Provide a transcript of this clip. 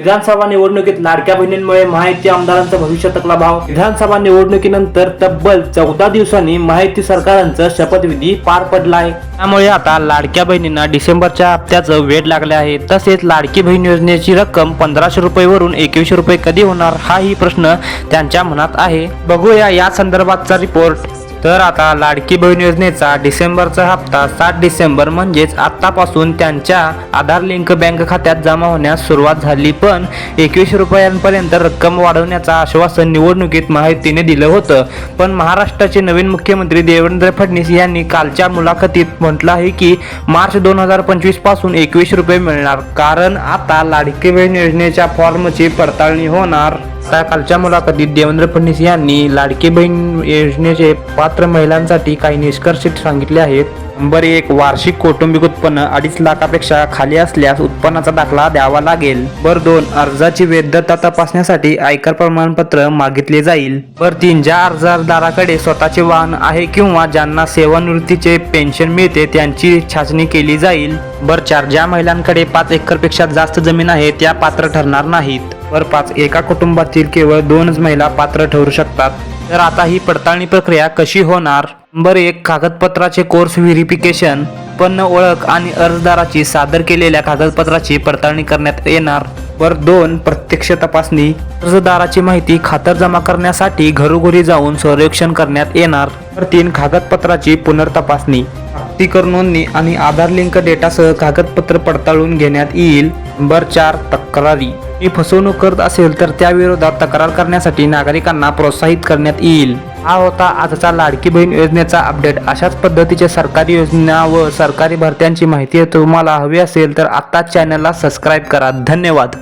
विधानसभा निवडणुकीत लाडक्या बहिणींमुळे माहिती आमदारांचा भविष्य तकला भाव विधानसभा निवडणुकीनंतर तब्बल चौदा दिवसांनी माहिती सरकारांचा शपथविधी पार पडला आहे त्यामुळे आता लाडक्या बहिणींना डिसेंबरच्या हप्त्याचं वेळ लागले आहे. तसेच लाडकी बहीण योजनेची रक्कम पंधराशे रुपयेवरून एकवीसशे रुपये कधी होणार हाही प्रश्न त्यांच्या मनात आहे. बघूया या संदर्भातचा रिपोर्ट. तर आता लाडकी बहीण योजनेचा डिसेंबरचा हप्ता सात डिसेंबर म्हणजेच आत्तापासून त्यांच्या आधार लिंक बँक खात्यात जमा होण्यास सुरुवात झाली. पण एकवीस रुपयांपर्यंत रक्कम वाढवण्याचं आश्वासन निवडणुकीत माहितीने दिलं होतं. पण महाराष्ट्राचे नवीन मुख्यमंत्री देवेंद्र फडणवीस यांनी कालच्या मुलाखतीत म्हटलं आहे की मार्च दोन हजार पंचवीसपासून एकवीस रुपये मिळणार. कारण आता लाडकी बहीण योजनेच्या फॉर्मची पडताळणी होणार. कालच्या मुलाखतीत देवेंद्र फडणवीस यांनी लाडकी बहीण योजनेचे पात्र महिलांसाठी काही निष्कर्ष सांगितले आहेत. नंबर एक वार्षिक कौटुंबिक उत्पन्न अडीच लाखापेक्षा खाली असल्यास उत्पन्नाचा दाखला द्यावा लागेल. बर दोन अर्जाची वैधता तपासण्यासाठी आयकर प्रमाणपत्र मागितले जाईल. बर तीन ज्या अर्जदाराकडे स्वतःचे वाहन आहे किंवा ज्यांना सेवानिवृत्तीचे पेन्शन मिळते त्यांची छाचणी केली जाईल. बर चार ज्या महिलांकडे पाच एकरपेक्षा जास्त जमीन आहे त्या पात्र ठरणार नाहीत. वर पाच एका कुटुंबातील केवळ दोनच महिला पात्र ठरू शकतात. तर आता ही पडताळणी प्रक्रिया कशी होणार? नंबर एक कागदपत्राचे कोर्स व्हेरिफिकेशन. उत्पन्न ओळख आणि अर्जदाराची सादर केलेल्या कागदपत्राची पडताळणी करण्यात येणार. वर दोन प्रत्यक्ष तपासणी. अर्जदाराची माहिती खातर जमा करण्यासाठी घरोघरी जाऊन सर्वेक्षण करण्यात येणार. तर तीन कागदपत्राची पुनर्तपासणी. प्राप्तिकर नोंदणी आणि आधार लिंक डेटासह कागदपत्र पडताळून घेण्यात येईल. नंबर चार तक्रारी. ही फसवणूक करत असेल तर त्याविरोधात तक्रार करण्यासाठी नागरिकांना प्रोत्साहित करण्यात येईल. हा होता आजचा लाडकी बहीण योजनेचा अपडेट. अशाच पद्धतीच्या सरकारी योजना व सरकारी भरत्यांची माहिती तुम्हाला हवी असेल तर आत्ताच चॅनलला सबस्क्राईब करा. धन्यवाद.